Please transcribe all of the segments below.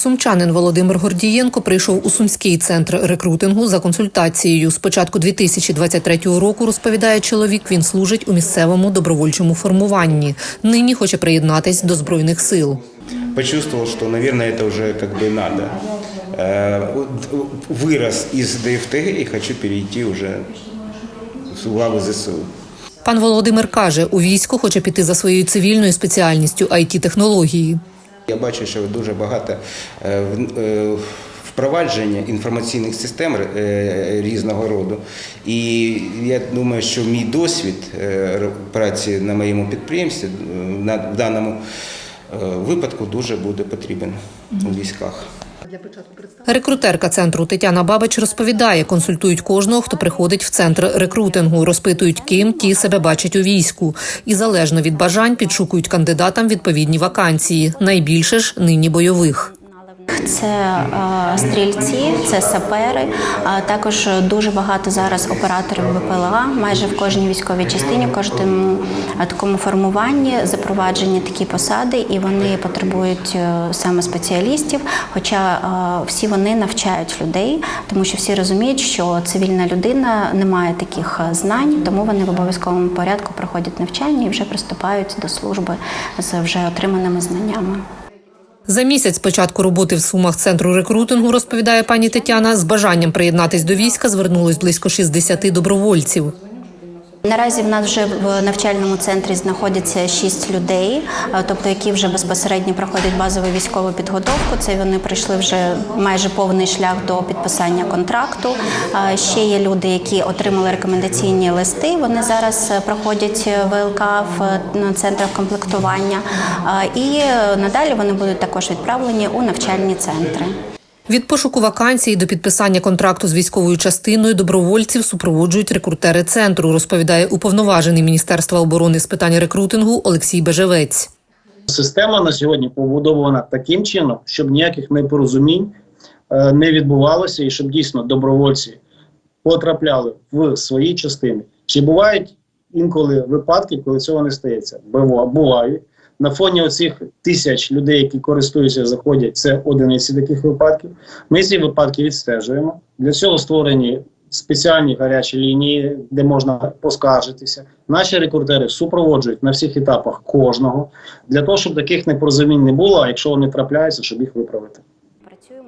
Сумчанин Володимир Гордієнко прийшов у сумський центр рекрутингу за консультацією. З початку 2023 року розповідає чоловік. Він служить у місцевому добровольчому формуванні. Нині хоче приєднатись до збройних сил. почувствовал, что, наверное, это уже как бы надо. Э, вот Вырос из ДФТГ и хочу перейти уже в лавы ЗСУ. Пан Володимир каже, у військо хоче піти за своєю цивільною спеціальністю it технології. Я бачу, що дуже багато е, е, впровадження інформаційних систем е, різного роду. І я думаю, що мій досвід праці на моєму підприємстві на в даному випадку дуже буде потрібен у військах. Рекрутерка центру Тетяна Бабич розповідає, консультують кожного, хто приходить в центр рекрутингу, розпитують, ким ті себе бачать у війську, і залежно від бажань підшукують кандидатам відповідні вакансії. Найбільше ж нині бойових. Це е, стрільці, це сапери. Також дуже багато зараз операторів БПЛА. Майже в кожній військовій частині, в кожному е, такому формуванні запроваджені такі посади, і вони потребують е, саме спеціалістів. Хоча всі вони навчають людей, тому що всі розуміють, що цивільна людина не має таких знань, тому вони в обов'язковому порядку проходять навчання і вже приступають до служби з вже отриманими знаннями. За місяць початку роботи в сумах центру рекрутингу, розповідає пані Тетяна, з бажанням приєднатись до війська звернулось близько 60 добровольців. Наразі в нас вже в навчальному центрі знаходяться шість людей, е, тобто які вже безпосередньо проходять базову військову підготовку. Це вони пройшли вже майже повний шлях до підписання контракту. Е, Ще є люди, які отримали рекомендаційні листи. Вони зараз е, проходять ВЛК в е, центрах комплектування, Е, і е, надалі вони будуть також відправлені у навчальні центри. Від пошуку вакансій до підписання контракту з військовою частиною добровольців супроводжують рекрутери центру, розповідає уповноважений Міністерства оборони з питань рекрутингу Олексій Бежевець. Система на сьогодні побудована таким чином, щоб ніяких непорозумінь е, не відбувалося, і щоб дійсно добровольці потрапляли в свої частини. Чи бувають інколи випадки, коли цього не стається? Бува- Бувають. На фоні оцих тисяч людей, які користуються, заходять, це одиниці таких випадків. Ми ці випадки відстежуємо. Для цього створені спеціальні гарячі лінії, де можна поскаржитися. Наші рекрутери супроводжують на всіх етапах кожного для того, щоб таких непорозумінь не було. А якщо вони трапляються, щоб їх виправити.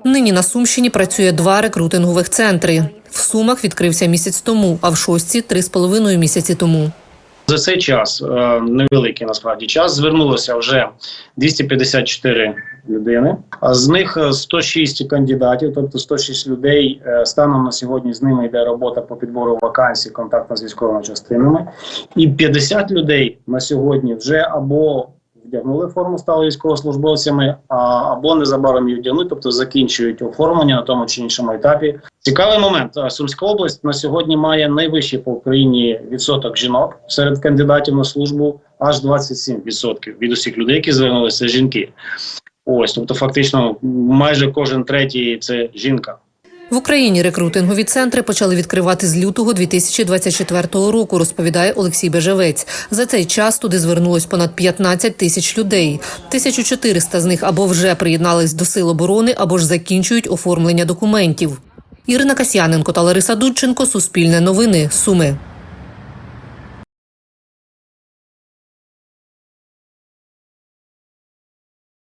Нині на Сумщині працює два рекрутингових центри. В Сумах відкрився місяць тому, а в Шостці – три з половиною місяці тому. За цей час е, невеликий насправді час звернулося вже 254 людини. А з них е, 106 кандидатів, тобто 106 людей. Е, Станом на сьогодні з ними йде робота по підбору вакансій, контактно з військовими частинами. І 50 людей на сьогодні вже або вдягнули форму, стали військовослужбовцями, а, або незабаром її вдягнуть, тобто закінчують оформлення на тому чи іншому етапі. Цікавий момент. А Сумська область на сьогодні має найвищий по Україні відсоток жінок серед кандидатів на службу, аж 27% від усіх людей, які звернулися, жінки. Ось, тобто, фактично, майже кожен третій це жінка. В Україні рекрутингові центри почали відкривати з лютого 2024 року, розповідає Олексій Бежевець. За цей час туди звернулось понад 15 тисяч людей. 1400 з них або вже приєднались до сил оборони, або ж закінчують оформлення документів. Ірина Касьяненко та Лариса Дудченко. Суспільне новини. Суми.